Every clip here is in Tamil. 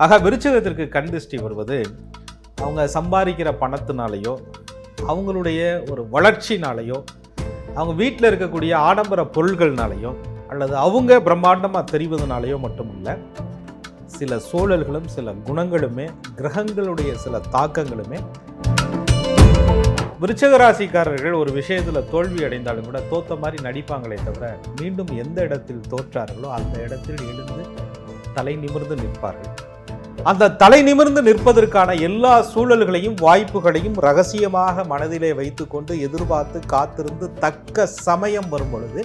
ஆக விருச்சகத்திற்கு கண் திருஷ்டி வருவது அவங்க சம்பாதிக்கிற பணத்தினாலேயோ அவங்களுடைய ஒரு வளர்ச்சினாலேயோ அவங்க வீட்டில் இருக்கக்கூடிய ஆடம்பர பொருள்கள்னாலேயோ அல்லது அவங்க பிரம்மாண்டமாக தெரிவதனாலேயோ மட்டும் இல்லை சில சூழல்களும் சில குணங்களுமே கிரகங்களுடைய சில தாக்கங்களுமே விருச்சக ராசிக்காரர்கள் ஒரு விஷயத்தில் தோல்வி அடைந்தாலும் கூட தோத்த மாதிரி நடிப்பாங்களே தவிர மீண்டும் எந்த இடத்தில் தோற்றார்களோ அந்த இடத்தில் எழுந்து தலை நிமிர்ந்து நிற்பார்கள். அந்த தலை நிமிர்ந்து நிற்பதற்கான எல்லா சூழல்களையும் வாய்ப்புகளையும் ரகசியமாக மனதிலே வைத்துக்கொண்டு எதிர்பார்த்து காத்திருந்து தக்க சமயம் வரும் பொழுது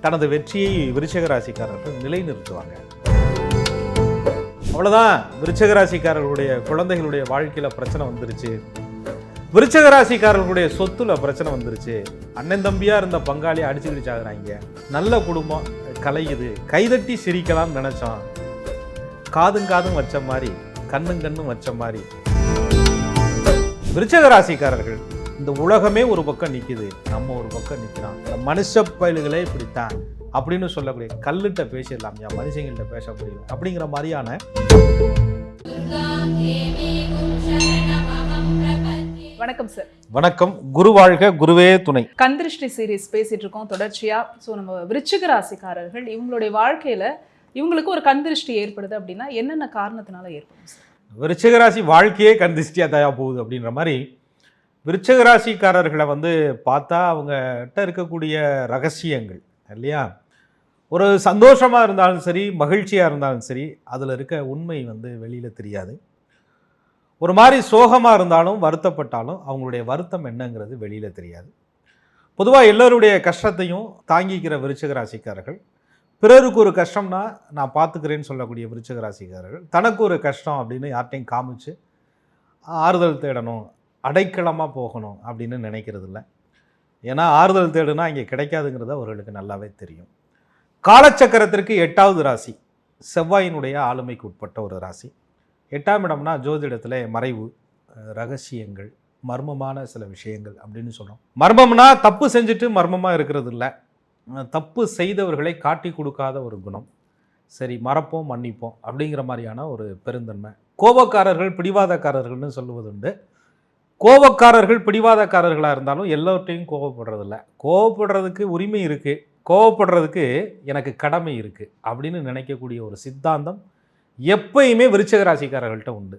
தனது வெற்றியை விருச்சக ராசிக்காரர்கள் நிலைநிறுத்துவாங்க. அவ்வளவுதான். விருச்சக ராசிக்காரர்களுடைய குழந்தைகளுடைய வாழ்க்கையில பிரச்சனை வந்துருச்சு. விருச்சக ராசிக்காரர்களுடைய சொத்துல பிரச்சனை வந்துருச்சு. அண்ணன் தம்பியா இருந்த பங்காளி அடிச்சு கிடிச்சாகிறாங்க நல்ல குடும்பம் கலையுது கைதட்டி சிரிக்கலாம்னு நினைச்சோம் காதும் காதும் வச்ச மாதிரி கண்ணும் கண்ணும் வச்ச மாதிரி. விருச்சக ராசிக்காரர்கள் இந்த உலகமே ஒரு பக்கம் நிக்குது நம்ம ஒரு பக்கம் நிக்கிறோம் இந்த மனுஷ பயல்களே இப்படித்தான் அப்படின்னு சொல்லக்கூடிய கல்லுட்ட பேசிடலாம் யா மனுஷங்கள்ட்ட பேச முடியல அப்படிங்கிற மாதிரியான வணக்கம் சார் வணக்கம். குரு வாழ்க குருவே துணை. கண் திருஷ்டி சீரிஸ் பேசிட்டு இருக்கோம் தொடர்ச்சியா. ஸோ நம்ம விருச்சிக ராசிக்காரர்கள் இவங்களுடைய வாழ்க்கையில இவங்களுக்கு ஒரு கண்திருஷ்டி ஏற்படுது அப்படின்னா என்னென்ன காரணத்தினால ஏற்படும் விருச்சகராசி ராசி வாழ்க்கையே கந்திருஷ்டியாக தயா போகுது அப்படின்ற மாதிரி விருச்சகராசிக்காரர்களை வந்து பார்த்தா அவங்ககிட்ட இருக்கக்கூடிய ரகசியங்கள் இல்லையா? ஒரு சந்தோஷமாக இருந்தாலும் சரி மகிழ்ச்சியாக இருந்தாலும் சரி அதில் இருக்க உண்மை வந்து வெளியில் தெரியாது. ஒரு மாதிரி சோகமாக இருந்தாலும் வருத்தப்பட்டாலும் அவங்களுடைய வருத்தம் என்னங்கிறது வெளியில் தெரியாது. பொதுவாக எல்லோருடைய கஷ்டத்தையும் தாங்கிக்கிற விருச்சக ராசிக்காரர்கள் பிறருக்கு ஒரு கஷ்டம்னா நான் பார்த்துக்கிறேன்னு சொல்லக்கூடிய விருச்சக ராசிக்காரர்கள் தனக்கு ஒரு கஷ்டம் அப்படின்னு யார்ட்டையும் காமிச்சு ஆறுதல் தேடணும் அடைக்கலமாக போகணும் அப்படின்னு நினைக்கிறது இல்லை ஏன்னா ஆறுதல் தேடுனா இங்கே கிடைக்காதுங்கிறது அவர்களுக்கு நல்லாவே தெரியும். காலச்சக்கரத்திற்கு எட்டாவது ராசி செவ்வாயினுடைய ஆளுமைக்கு உட்பட்ட ஒரு ராசி. எட்டாம் இடம்னா ஜோதிடத்தில் மறைவு ரகசியங்கள் மர்மமான சில விஷயங்கள் அப்படின்னு சொல்கிறோம் மர்மம்னா தப்பு செஞ்சுட்டு மர்மமாக இருக்கிறது இல்லை தப்பு செய்தவர்களை காட்டி கொடுக்காத ஒரு குணம். சரி மறப்போம் மன்னிப்போம் அப்படிங்கிற மாதிரியான ஒரு பெருந்தன்மை. கோபக்காரர்கள் பிடிவாதக்காரர்கள்னு சொல்லுவதுண்டு கோபக்காரர்கள் பிடிவாதக்காரர்களாக இருந்தாலும் எல்லோர்ட்டையும் கோபப்படுறதில்ல. கோபப்படுறதுக்கு உரிமை இருக்குது கோபப்படுறதுக்கு எனக்கு கடமை இருக்குது அப்படின்னு நினைக்கக்கூடிய ஒரு சித்தாந்தம் எப்பயுமே விருச்சக ராசிக்காரர்கள்ட்ட உண்டு.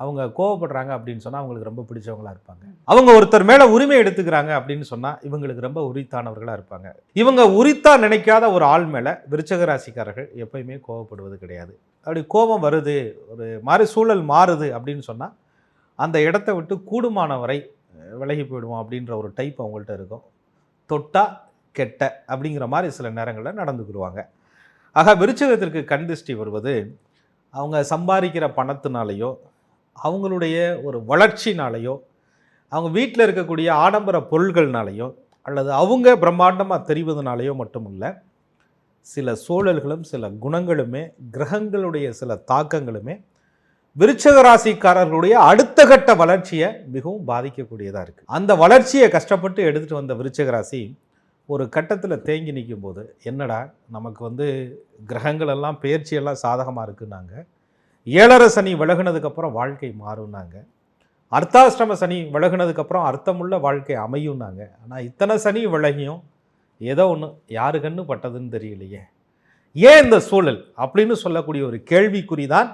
அவங்க கோவப்படுறாங்க அப்படின்னு சொன்னால் அவங்களுக்கு ரொம்ப பிடிச்சவங்களா இருப்பாங்க. அவங்க ஒருத்தர் மேலே உரிமை எடுத்துக்கிறாங்க அப்படின்னு சொன்னால் இவங்களுக்கு ரொம்ப உரித்தானவர்களாக இருப்பாங்க. இவங்க உரித்தா நினைக்காத ஒரு ஆள் மேலே விருச்சக ராசிக்காரர்கள் எப்பயுமே கோவப்படுவது கிடையாது. அப்படி கோபம் வருது ஒரு மாதிரி சூழல் மாறுது அப்படின்னு சொன்னால் அந்த இடத்த விட்டு கூடுமான வரை விலகி போயிடுவோம் அப்படின்ற ஒரு டைப் அவங்கள்ட்ட இருக்கும். தொட்டா கெட்ட அப்படிங்கிற மாதிரி சில நேரங்களில் நடந்துக்கிடுவாங்க. ஆக விருச்சகத்திற்கு கண் திருஷ்டி வருவது அவங்க சம்பாதிக்கிற பணத்தினாலேயோ அவங்களுடைய ஒரு வளர்ச்சினாலேயோ அவங்க வீட்டில் இருக்கக்கூடிய ஆடம்பர பொருள்கள்னாலேயோ அல்லது அவங்க பிரம்மாண்டமாக தெரிவதனாலேயோ மட்டும் இல்லை சில சூழல்களும் சில குணங்களுமே கிரகங்களுடைய சில தாக்கங்களுமே விருச்சக ராசிக்காரர்களுடைய அடுத்த கட்ட வளர்ச்சியை மிகவும் பாதிக்கக்கூடியதாக இருக்குது அந்த வளர்ச்சியை கஷ்டப்பட்டு எடுத்துகிட்டு வந்த விருச்சக ராசி ஒரு கட்டத்தில் தேங்கி நிற்கும் போது என்னடா நமக்கு வந்து கிரகங்கள் எல்லாம் பெயர்ச்சியெல்லாம் சாதகமாக இருக்குன்னாங்க. ஏழரை சனி விலகுனதுக்கப்புறம் வாழ்க்கை மாறும்னாங்க. அர்த்தாஷ்டம சனி விலகுனதுக்கப்புறம் அர்த்தமுள்ள வாழ்க்கை அமையும்னாங்க. ஆனால் இத்தனை சனி விலகியும் ஏதோ ஒன்று யாரு கண்ணு பட்டதுன்னு தெரியலையே. ஏன் இந்த சூழல்? அப்படின்னு சொல்லக்கூடிய ஒரு கேள்விக்குறி தான்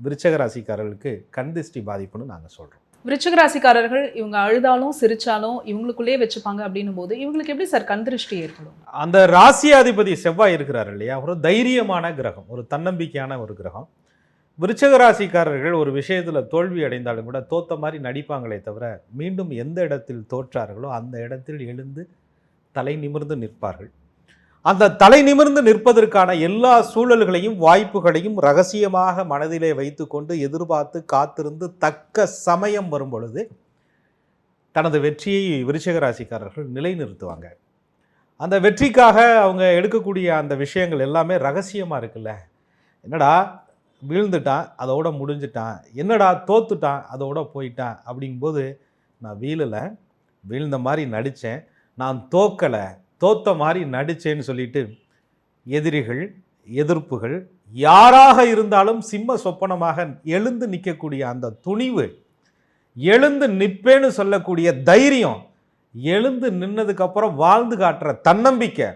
விருச்சக ராசிக்காரர்களுக்கு கண் திருஷ்டி பாதிப்புன்னு நாங்கள் சொல்கிறோம் விருச்சிக ராசிக்காரர்கள் இவங்க அழுதாலும் சிரிச்சாலும் இவங்களுக்குள்ளேயே வச்சுப்பாங்க அப்படின்னும் போது இவங்களுக்கு எப்படி சார் கண் திருஷ்டி ஏற்படும்? அந்த ராசியாதிபதி செவ்வாய் இருக்கிறார் இல்லையா? ஒரு தைரியமான கிரகம் ஒரு தன்னம்பிக்கையான ஒரு கிரகம். விருச்சகராசிக்காரர்கள் ஒரு விஷயத்தில் தோல்வி அடைந்தாலும் கூட தோத்த மாதிரி நடிப்பாங்களே தவிர மீண்டும் எந்த இடத்தில் தோற்றார்களோ அந்த இடத்தில் எழுந்து தலை நிமிர்ந்து நிற்பார்கள். அந்த தலை நிமிர்ந்து நிற்பதற்கான எல்லா சூழல்களையும் வாய்ப்புகளையும் ரகசியமாக மனதிலே வைத்துக்கொண்டு எதிர்பார்த்து காத்திருந்து தக்க சமயம் வரும் பொழுது தனது வெற்றியை விருச்சகராசிக்காரர்கள் நிலைநிறுத்துவாங்க. அந்த வெற்றிக்காக அவங்க எடுக்கக்கூடிய அந்த விஷயங்கள் எல்லாமே ரகசியமாக இருக்குல்ல? என்னடா வீழ்ந்துட்டான் அதோட முடிஞ்சிட்டான். என்னடா தோத்துட்டான் அதோட போயிட்டான் அப்படிங்கும்போது நான் வீழலை வீழ்ந்த மாதிரி நடித்தேன் நான் தோக்கலை தோத்த மாதிரி நடித்தேன்னு சொல்லிட்டு எதிரிகள் எதிர்ப்புகள் யாராக இருந்தாலும் சிம்ம சொப்பனமாக எழுந்து நிற்கக்கூடிய அந்த துணிவு எழுந்து நிற்பேன்னு சொல்லக்கூடிய தைரியம் எழுந்து நின்னதுக்கப்புறம் வாழ்ந்து காட்டுற தன்னம்பிக்கை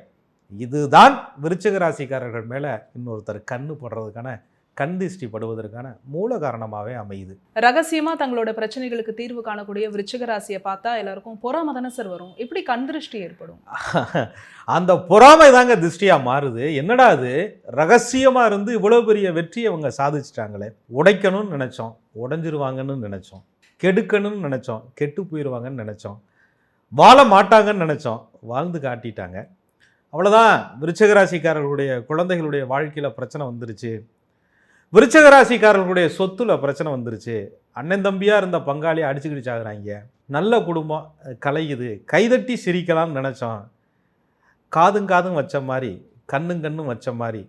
இதுதான் விருச்சக ராசிக்காரர்கள் மேலே இன்னொருத்தர் கண்ணு படுறதுக்கான கண் திஷ்டி படுவதற்கான மூல காரணமாவே அமையுது. ரகசியமா தங்களோட பிரச்சனைகளுக்கு தீர்வு காணக்கூடிய விருச்சிக ராசியை பார்த்தா எல்லாருக்கும் பொறாம தானே சார் வரும். எப்படி கண் திருஷ்டி ஏற்படும்? அந்த பொறாமை தாங்க திருஷ்டியா மாறுது. என்னடா அது? ரகசியமா இருந்து இவ்வளவு பெரிய வெற்றியை அவங்க சாதிச்சிட்டாங்களே. உடைக்கணும்னு நினைச்சோம். உடைஞ்சிருவாங்கன்னு நினைச்சோம். கெடுக்கணும்னு நினைச்சோம். கெட்டு போயிடுவாங்கன்னு நினைச்சோம். வாழ மாட்டாங்கன்னு நினைச்சோம். வாழ்ந்து காட்டிட்டாங்க. அவ்வளோதான் விருச்சக ராசிக்காரர்களுடைய குழந்தைகளுடைய வாழ்க்கையில் பிரச்சனை வந்துருச்சு. விருச்சக ராசிக்காரர்களுடைய சொத்துல பிரச்சனை வந்துருச்சு. அண்ணன் தம்பியாக இருந்த பங்காளி அடிச்சுக்கிட்டு சாகுறாங்க. நல்ல குடும்பம் கலையுது. கைதட்டி சிரிக்கலாம்னு நினச்சோம். காதும் காதும் வச்ச மாதிரி கண்ணும் கண்ணும் வச்ச மாதிரி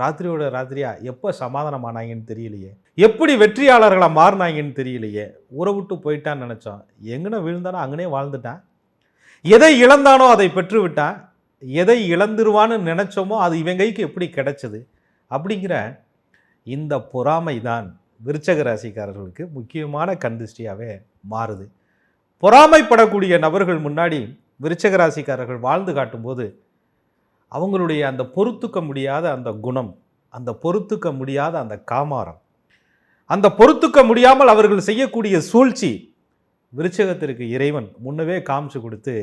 ராத்திரியோட ராத்திரியா எப்போ சமாதானம் ஆனாங்கன்னு தெரியலையே. எப்படி வெற்றியாளர்களாக மாறினாங்கன்னு தெரியலையே. உறவு விட்டு போயிட்டான்னு நினச்சோம். எங்கன விழுந்தானோ அங்கனே வாழ்ந்துட்டான் எதை இழந்தானோ அதை பெற்று விட்டான் எதை இழந்துருவான்னு நினச்சோமோ அது இவன் கைக்கு எப்படி கிடைச்சது? அப்படிங்கிற இந்த பொறாமை தான் விருச்சக ராசிக்காரர்களுக்கு முக்கியமான கண்திஷ்டியாகவே மாறுது. பொறாமைப்படக்கூடிய நபர்கள் முன்னாடி விருச்சக ராசிக்காரர்கள் வாழ்ந்து காட்டும்போது அவங்களுடைய அந்த பொறுத்துக்க முடியாத அந்த குணம் அந்த பொறுத்துக்க முடியாத அந்த காமாரம் அந்த பொறுத்துக்க முடியாமல் அவர்கள் செய்யக்கூடிய சூழ்ச்சி விருச்சகத்திற்கு இறைவன் முன்னவே காமிச்சு கொடுத்து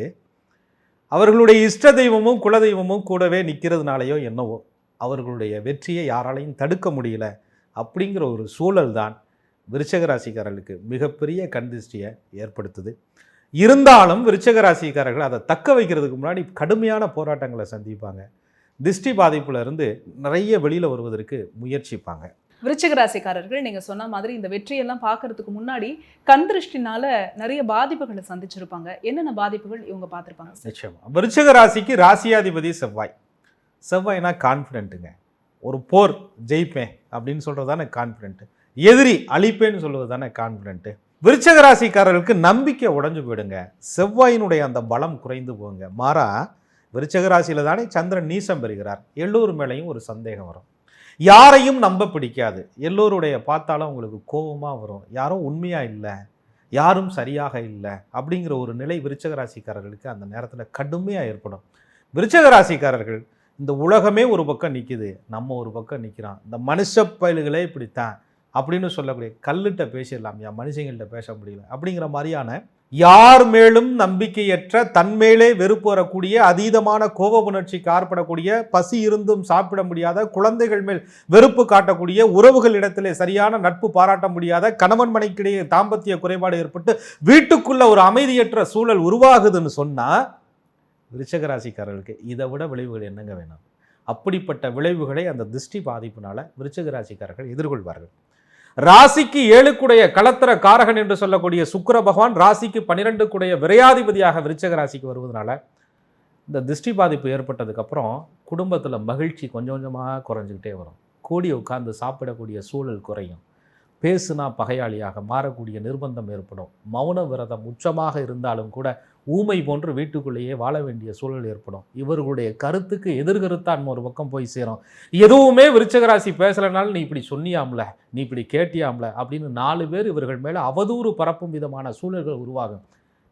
அவர்களுடைய இஷ்ட தெய்வமும் குலதெய்வமும் கூடவே நிற்கிறதுனாலையோ என்னவோ அவர்களுடைய வெற்றியை யாராலையும் தடுக்க முடியல அப்படிங்கிற ஒரு சூழல் தான் விருச்சக ராசிக்காரர்களுக்கு மிகப்பெரிய கண் திருஷ்டியை ஏற்படுத்துது. இருந்தாலும் விருச்சக ராசிக்காரர்கள் அதை தக்க வைக்கிறதுக்கு முன்னாடி கடுமையான போராட்டங்களை சந்திப்பாங்க. திருஷ்டி பாதிப்புல இருந்து நிறைய வெளியில் வருவதற்கு முயற்சிப்பாங்க. விருச்சிக ராசிக்காரர்கள் நீங்க சொன்ன மாதிரி இந்த வெற்றியெல்லாம் பார்க்கறதுக்கு முன்னாடி கண் திருஷ்டினால நிறைய பாதிப்புகளை சந்திச்சிருப்பாங்க. என்னென்ன பாதிப்புகள் இவங்க பார்த்திருப்பாங்க? நிச்சயமா. விருச்சிக ராசிக்கு ராசியாதிபதி செவ்வாய். செவ்வாய்னா கான்ஃபிடென்ட்டுங்க ஒரு போர் ஜெயிப்பேன் அப்படின்னு சொல்கிறது தானே கான்ஃபிடென்ட்டு எதிரி அழிப்பேன்னு சொல்லுவது தானே கான்ஃபிடென்ட்டு விருச்சக ராசிக்காரர்களுக்கு நம்பிக்கை உடஞ்சு போயிடுங்க. செவ்வாயினுடைய அந்த பலம் குறைந்து போங்க. மாறா விருச்சக ராசியில தானே சந்திரன் நீசம் பெறுகிறார். எல்லோர் மேலேயும் ஒரு சந்தேகம் வரும். யாரையும் நம்ப பிடிக்காது. எல்லோருடைய பார்த்தாலும் உங்களுக்கு கோபமாக வரும். யாரும் உண்மையாக இல்லை. யாரும் சரியாக இல்லை. அப்படிங்கிற ஒரு நிலை விருச்சக ராசிக்காரர்களுக்கு அந்த நேரத்தில் கடுமையாக ஏற்படும். விருச்சக ராசிக்காரர்கள் இந்த உலகமே ஒரு பக்கம் நிற்கிது நம்ம ஒரு பக்கம் நிற்கிறோம் இந்த மனுஷ பயல்களே இப்படித்தான் அப்படின்னு சொல்லக்கூடிய கல்லுகிட்ட பேசிடலாம். யா மனுஷங்கள்கிட்ட பேச முடியல. அப்படிங்கிற மாதிரியான யார் மேலும் நம்பிக்கையற்ற தன்மேலே வெறுப்பு வரக்கூடிய அதீதமான கோப உணர்ச்சிக்கு ஆர்ப்படக்கூடிய பசி இருந்தும் சாப்பிட முடியாத குழந்தைகள் மேல் வெறுப்பு காட்டக்கூடிய உறவுகள் இடத்திலே சரியான நட்பு பாராட்ட முடியாத கணவன் மனைக்கிடையே தாம்பத்திய குறைபாடு ஏற்பட்டு வீட்டுக்குள்ள ஒரு அமைதியற்ற சூழல் உருவாகுதுன்னு சொன்னா விருச்சக ராசிக்காரர்களுக்கு இதை விட விளைவுகள் என்னங்க வேணும்? அப்படிப்பட்ட விளைவுகளை அந்த திருஷ்டி பாதிப்புனால விருச்சக ராசிக்காரர்கள் எதிர்கொள்வார்கள். ராசிக்கு ஏழுக்குடைய களத்திர காரகன் என்று சொல்லக்கூடிய சுக்கிர பகவான் ராசிக்கு பன்னிரெண்டுக்குடைய விரையாதிபதியாக விருச்சக ராசிக்கு வருவதனால இந்த திருஷ்டி பாதிப்பு ஏற்பட்டதுக்கப்புறம் குடும்பத்தில் மகிழ்ச்சி கொஞ்சம் கொஞ்சமாக குறைஞ்சிக்கிட்டே வரும். கூடி உட்கார்ந்து சாப்பிடக்கூடிய சூழல் குறையும். பேசுனா பகையாளியாக மாறக்கூடிய நிர்பந்தம் ஏற்படும். மௌன விரதம் உச்சமாக இருந்தாலும் கூட ஊமை போன்று வீட்டுக்குள்ளேயே வாழ வேண்டிய சூழல் ஏற்படும். இவர்களுடைய கருத்துக்கு எதிர்கருத்தான் ஒரு பக்கம் போய் சேரும். எதுவுமே விருச்சகராசி பேசலைனாலும் நீ இப்படி சொன்னியாம்ல நீ இப்படி கேட்டியாம்ல அப்படின்னு நாலு பேர் இவர்கள் மேலே அவதூறு பரப்பும் விதமான சூழல்கள் உருவாகும்.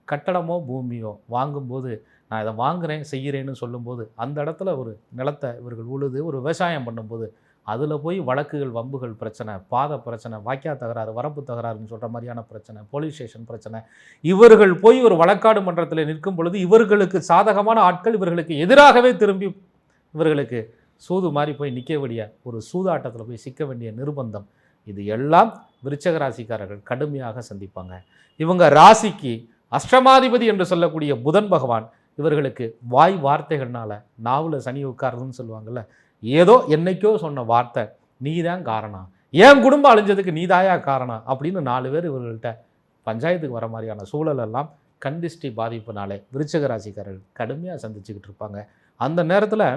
கட்டடமோ பூமியோ வாங்கும்போது நான் இதை வாங்குறேன் செய்கிறேன்னு சொல்லும்போது அந்த இடத்துல ஒரு நிலத்தை இவர்கள் உழுது ஒரு விவசாயம் பண்ணும்போது அதில் போய் வழக்குகள் வம்புகள் பிரச்சனை பாத பிரச்சனை வாக்கியா தகராறு வரப்பு தகராறுன்னு சொல்கிற மாதிரியான பிரச்சனை போலீஸ் ஸ்டேஷன் பிரச்சனை. இவர்கள் போய் ஒரு வழக்காடு மன்றத்தில் நிற்கும் பொழுது இவர்களுக்கு சாதகமான ஆட்கள் இவர்களுக்கு எதிராகவே திரும்பி இவர்களுக்கு சூது மாதிரி போய் நிற்க வேண்டிய ஒரு சூதாட்டத்தில் போய் சிக்க வேண்டிய நிர்பந்தம். இது எல்லாம் விருச்சக ராசிக்காரர்கள் கடுமையாக சந்திப்பாங்க. இவங்க ராசிக்கு அஷ்டமாதிபதி என்று சொல்லக்கூடிய புதன் பகவான் இவர்களுக்கு வாய் வார்த்தைகள்னால நாவில் சனி உட்காருதுன்னு சொல்லுவாங்கள்ல ஏதோ என்னைக்கோ சொன்ன வார்த்தை நீ தான் காரணம். என் குடும்பம் அழிஞ்சதுக்கு நீதாயா காரணம்? அப்படின்னு நாலு பேர் இவர்கள்ட்ட பஞ்சாயத்துக்கு வர மாதிரியான சூழலெல்லாம் கண்டிஷ்டி பாதிப்புனாலே விருச்சக ராசிக்காரர்கள் கடுமையாக சந்திச்சுக்கிட்டு இருப்பாங்க. அந்த நேரத்தில்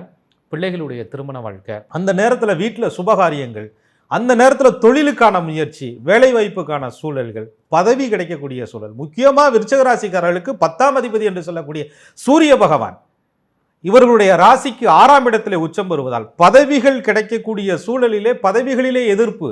பிள்ளைகளுடைய திருமண வாழ்க்கை அந்த நேரத்தில் வீட்டில் சுபகாரியங்கள் அந்த நேரத்தில் தொழிலுக்கான முயற்சி வேலைவாய்ப்புக்கான சூழல்கள் பதவி கிடைக்கக்கூடிய சூழல் முக்கியமாக விருச்சகராசிக்காரர்களுக்கு பத்தாம் அதிபதி என்று சொல்லக்கூடிய சூரிய பகவான். இவர்களுடைய ராசிக்கு ஆறாம் இடத்திலே உச்சம் பெறுவதால் பதவிகள் கிடைக்கக்கூடிய சூழலிலே பதவிகளிலே எதிர்ப்பு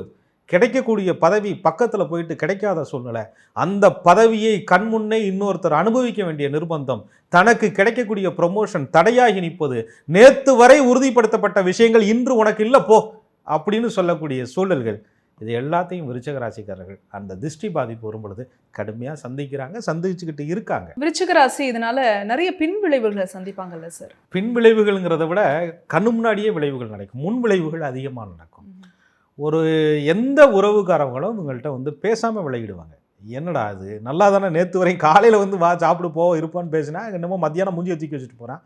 கிடைக்கக்கூடிய பதவி பக்கத்தில் போயிட்டு கிடைக்காத சூழ்நிலை. அந்த பதவியை கண்முன்னே இன்னொருத்தர் அனுபவிக்க வேண்டிய நிர்பந்தம் தனக்கு கிடைக்கக்கூடிய ப்ரொமோஷன் தடையாகி நிற்பது நேற்று வரை உறுதிப்படுத்தப்பட்ட விஷயங்கள் இன்று உனக்கு இல்லை போ அப்படின்னு சொல்லக்கூடிய சூழல்கள். இது எல்லாத்தையும் விருச்சக ராசிக்காரர்கள் அந்த திருஷ்டி பாதிப்பு வரும் பொழுது கடுமையாக சந்திக்கிறாங்க சந்திச்சுக்கிட்டு இருக்காங்க. விருச்சிக ராசி இதனால நிறைய பின் விளைவுகளை சந்திப்பாங்கல்ல சார் பின் விளைவுகள்ங்கிறத விட கண்ணு முன்னாடியே விளைவுகள் நடக்கும். முன் விளைவுகள் அதிகமாக நடக்கும். ஒரு எந்த உறவுக்காரங்களும் இவங்கள்ட்ட வந்து பேசாமல் விளையிடுவாங்க என்னடா அது நல்லா தானே நேற்று வரையும் காலையில் வந்து வா சாப்பிடு போ இருப்பான்னு பேசினா என்னமோ மத்தியானம் மூஞ்சி தூக்கி வச்சுட்டு போகிறான்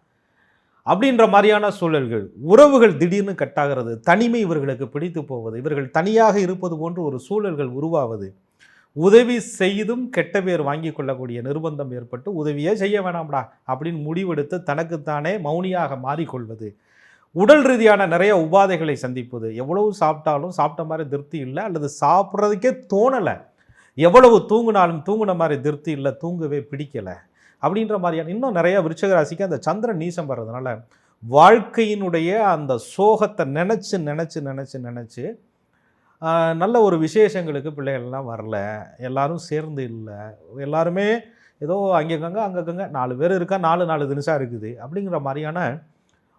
அப்படின்ற மாதிரியான சூழல்கள். உறவுகள் திடீர்னு கட்டாகிறது தனிமை இவர்களுக்கு பிடித்து போவது இவர்கள் தனியாக இருப்பது போன்று ஒரு சூழல்கள் உருவாவது. உதவி செய்தும் கெட்ட பேர் வாங்கி கொள்ளக்கூடிய நிர்பந்தம் ஏற்பட்டு உதவியே செய்ய வேணாம்டா அப்படின்னு முடிவெடுத்து தனக்குத்தானே மௌனியாக மாறிக்கொள்வது. உடல் ரீதியான நிறைய உபாதைகளை சந்திப்பது. எவ்வளவு சாப்பிட்டாலும் சாப்பிட்ட மாதிரி திருப்தி இல்லை அல்லது சாப்பிட்றதுக்கே தோணலை. எவ்வளவு தூங்கினாலும் தூங்கின மாதிரி திருப்தி இல்லை தூங்கவே பிடிக்கலை. அப்படின்ற மாதிரியான இன்னும் நிறைய விருச்சக ராசிக்கு அந்த சந்திரன் நீசம் வர்றதுனால வாழ்க்கையினுடைய அந்த சோகத்தை நினச்சி நினச்சி நினச்சி நினச்சி நல்ல ஒரு விசேஷங்களுக்கு பிள்ளைகள்லாம் வரல. எல்லாரும் சேர்ந்து இல்லை. எல்லாருமே ஏதோ அங்கேக்கங்க அங்கக்கங்க நாலு பேர் இருக்கா நாலு நாலு தினசாக இருக்குது அப்படிங்கிற மாதிரியான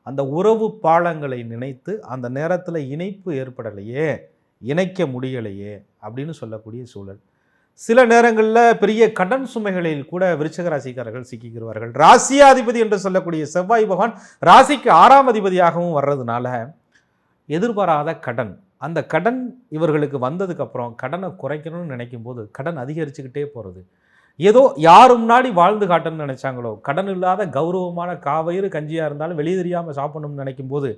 அந்த உறவு பாலங்களை நினைத்து அந்த நேரத்தில் இணைப்பு ஏற்படலையே இணைக்க முடியலையே அப்படின்னு சொல்லக்கூடிய சூழல். சில நேரங்களில் பெரிய கடன் சுமைகளில் கூட விருச்சக ராசிக்காரர்கள் சிக்கிக்கிறவார்கள் ராசியாதிபதி என்று சொல்லக்கூடிய செவ்வாய் பகவான் ராசிக்கு ஆறாம் அதிபதியாகவும் வர்றதுனால எதிர்பாராத கடன் அந்த கடன் இவர்களுக்கு வந்ததுக்கப்புறம் கடனை குறைக்கணும்னு நினைக்கும் போது கடன் அதிகரிச்சுக்கிட்டே போகிறது ஏதோ யார் முன்னாடி வாழ்ந்து காட்டணும்னு நினைச்சாங்களோ கடன் இல்லாத கௌரவமான காவயிறு கஞ்சியாக இருந்தாலும் வெளியே தெரியாமல் சாப்பிடணும்னு நினைக்கும் போது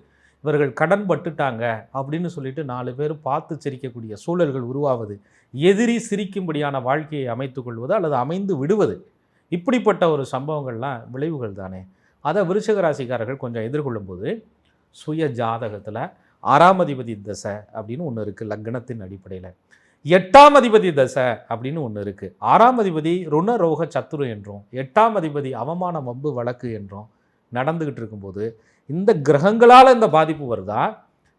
இவர்கள் கடன் பட்டுட்டாங்க அப்படின்னு சொல்லிட்டு நாலு பேர் பார்த்து சிரிக்கக்கூடிய சூழல்கள் உருவாவது. எதிரி சிரிக்கும்படியான வாழ்க்கையை அமைத்து கொள்வது அல்லது அமைந்து விடுவது. இப்படிப்பட்ட ஒரு சம்பவங்கள்லாம் விளைவுகள் தானே. அதை விருச்சக ராசிக்காரர்கள் கொஞ்சம் எதிர்கொள்ளும்போது சுய ஜாதகத்தில் ஆறாம் அதிபதி தசை அப்படின்னு ஒன்று இருக்குது லக்னத்தின் அடிப்படையில். எட்டாம் அதிபதி தசை அப்படின்னு ஒன்று இருக்குது ஆறாம் அதிபதி ருணரோக சத்துரு என்றும் எட்டாம் அதிபதி அவமான வம்பு வழக்கு என்றும் நடந்துக்கிட்டு இருக்கும்போது இந்த கிரகங்களால் இந்த பாதிப்பு வருதா?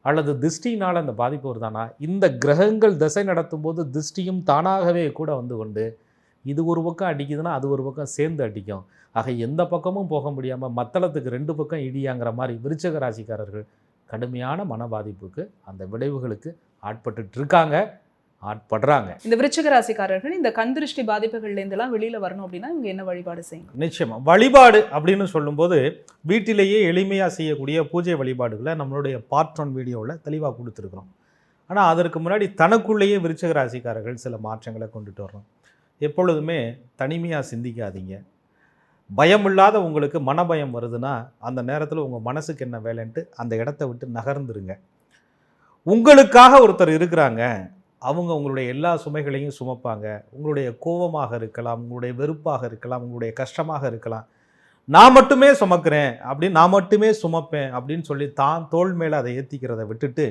அல்லது திருஷ்டினால் அந்த பாதிப்பு வருதானா? இந்த கிரகங்கள் திசை நடத்தும் போது திருஷ்டியும் தானாகவே கூட வந்து கொண்டு இது ஒரு பக்கம் அடிக்குதுன்னா அது ஒரு பக்கம் சேர்ந்து அடிக்கும். ஆக எந்த பக்கமும் போக முடியாமல் மத்தளத்துக்கு ரெண்டு பக்கம் இடியாங்கிற மாதிரி விருச்சக ராசிக்காரர்கள் கடுமையான மன பாதிப்புக்கு அந்த விளைவுகளுக்கு ஆட்பட்டுட்டு இருக்காங்க ஆட்படுறாங்க. இந்த விருச்சிக ராசிக்காரர்கள் இந்த கண் திருஷ்டி பாதிப்புகள்ல இருந்தெல்லாம் வெளியில வரணும் அப்படின்னா இவங்க என்ன வழிபாடு செய்யணும்? நிச்சயமா. வழிபாடு அப்படின்னு சொல்லும்போது வீட்டிலேயே எளிமையாக செய்யக்கூடிய பூஜை வழிபாடுகளை நம்மளுடைய பார்ட் ஒன் வீடியோவில் தெளிவாக கொடுத்துருக்குறோம். ஆனால் அதற்கு முன்னாடி தனக்குள்ளேயே விருச்சக ராசிக்காரர்கள் சில மாற்றங்களை கொண்டுட்டு வர்றோம் எப்பொழுதுமே தனிமையாக சிந்திக்காதீங்க. பயம் இல்லாத உங்களுக்கு மனபயம் வருதுன்னா அந்த நேரத்தில் உங்கள் மனசுக்கு என்ன வேலைன்ட்டு அந்த இடத்த விட்டு நகர்ந்துருங்க. உங்களுக்காக ஒருத்தர் இருக்கிறாங்க. அவங்க உங்களுடைய எல்லா சுமைகளையும் சுமப்பாங்க. உங்களுடைய கோபமாக இருக்கலாம் உங்களுடைய வெறுப்பாக இருக்கலாம் உங்களுடைய கஷ்டமாக இருக்கலாம். நான் மட்டுமே சுமக்கிறேன் அப்படின்னு நான் மட்டுமே சுமப்பேன் அப்படின்னு சொல்லி தான் தோல் மேலே அதை ஏற்றிக்கிறத விட்டுட்டு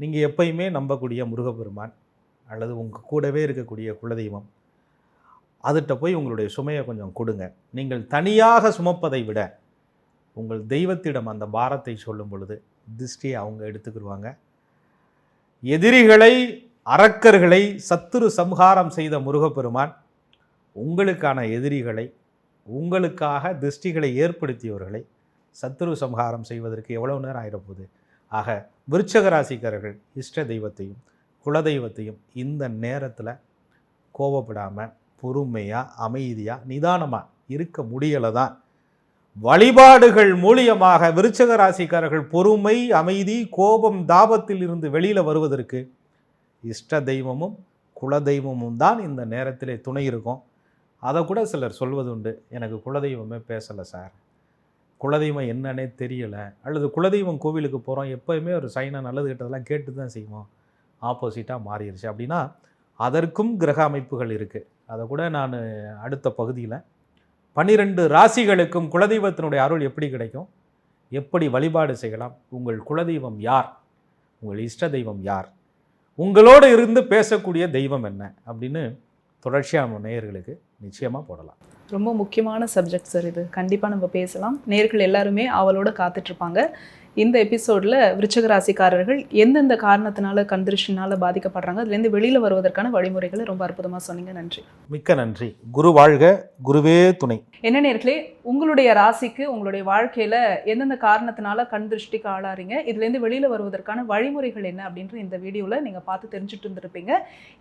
நீங்கள் எப்பயுமே நம்பக்கூடிய முருகப்பெருமான் அல்லது உங்கள் கூடவே இருக்கக்கூடிய குலதெய்வம் அதுகிட்ட போய் உங்களுடைய சுமையை கொஞ்சம் கொடுங்க. நீங்கள் தனியாக சுமப்பதை விட உங்கள் தெய்வத்திடம் அந்த பாரத்தை சொல்லும் பொழுது திருஷ்டியை அவங்க எடுத்துக்கிடுவாங்க எதிரிகளை அரக்கர்களை சத்துரு சம்ஹாரம் செய்த முருகப்பெருமான் உங்களுக்கான எதிரிகளை உங்களுக்காக திருஷ்டிகளை ஏற்படுத்தியவர்களை சத்துரு சம்ஹாரம் செய்வதற்கு எவ்வளவு நேரம் ஆயிடப்போகுது ஆக விருச்சக ராசிக்காரர்கள் இஷ்ட தெய்வத்தையும் குலதெய்வத்தையும் இந்த நேரத்தில் கோவப்படாமல் பொறுமையாக அமைதியாக நிதானமாக இருக்க முடியலை தான் வழிபாடுகள் மூலியமாக விருச்சக ராசிக்காரர்கள் பொறுமை அமைதி கோபம் தாபத்தில் இருந்து வெளியில் வருவதற்கு இஷ்ட தெய்வமும் குலதெய்வமும் தான் இந்த நேரத்திலே துணை இருக்கும். அதை கூட சிலர் சொல்வது உண்டு எனக்கு குலதெய்வமே பேசலை சார். குலதெய்வம் என்னன்னே தெரியலை. அல்லது குலதெய்வம் கோவிலுக்கு போகிறோம் எப்போயுமே ஒரு சைனா நல்லது கிட்டதெல்லாம் கேட்டு தான் செய்வோம். ஆப்போசிட்டாக மாறிடுச்சு அப்படின்னா அதற்கும் கிரக அமைப்புகள் இருக்குது அதை கூட நான் அடுத்த பகுதியில் பன்னிரெண்டு ராசிகளுக்கும் குலதெய்வத்தினுடைய அருள் எப்படி கிடைக்கும்? எப்படி வழிபாடு செய்யலாம்? உங்கள் குலதெய்வம் யார்? உங்கள் இஷ்ட தெய்வம் யார்? உங்களோடு இருந்து பேசக்கூடிய தெய்வம் என்ன அப்படின்னு தொடர்ச்சியாக நம்ம நேயர்களுக்கு நிச்சயமாக போடலாம். ரொம்ப முக்கியமான சப்ஜெக்ட் சார் இது. கண்டிப்பாக நம்ம பேசலாம். நேர்கள் எல்லாருமே அவளோட காத்துட்ருப்பாங்க. இந்த எபிசோடில் விருச்சக ராசிக்காரர்கள் எந்தெந்த காரணத்தினால கண் திருஷ்டினால பாதிக்கப்படுறாங்க அதுலேருந்து வெளியில் வருவதற்கான வழிமுறைகளை ரொம்ப அற்புதமாக சொன்னீங்க. நன்றி. மிக்க நன்றி. குரு வாழ்க குருவே துணை. என்ன நேர்களே உங்களுடைய ராசிக்கு உங்களுடைய வாழ்க்கையில் எந்தெந்த காரணத்தினால கண் திருஷ்டிக்கு ஆளாறீங்க? இதுலேருந்து வெளியில் வருவதற்கான வழிமுறைகள் என்ன அப்படின்ற இந்த வீடியோவில் நீங்கள் பார்த்து தெரிஞ்சுட்டு இருந்திருப்பீங்க.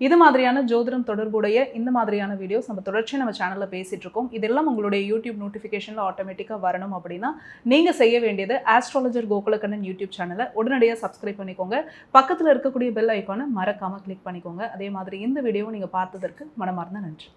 இது மாதிரியான ஜோதிடம் தொடர்புடைய இந்த மாதிரியான வீடியோஸ் நம்ம தொடர்ச்சியாக நம்ம சேனலில் பேசிகிட்டு இருக்கோம். இதெல்லாம் உங்களுடைய யூடியூப் நோட்டிஃபிகேஷனில் ஆட்டோமேட்டிக்காக வரணும் அப்படின்னா நீங்கள் செய்ய வேண்டியது ஆஸ்ட்ராலஜர் கோகுலக்கண்ணன் யூடியூப் சேனலை உடனடியாக சப்ஸ்கிரைப் பண்ணிக்கோங்க. பக்கத்தில் இருக்கக்கூடிய பெல் ஐக்கானை மறக்காமல் கிளிக் பண்ணிக்கோங்க. அதே மாதிரி இந்த வீடியோவை நீங்கள் பார்த்ததற்கு மனமார்ந்த நன்றி.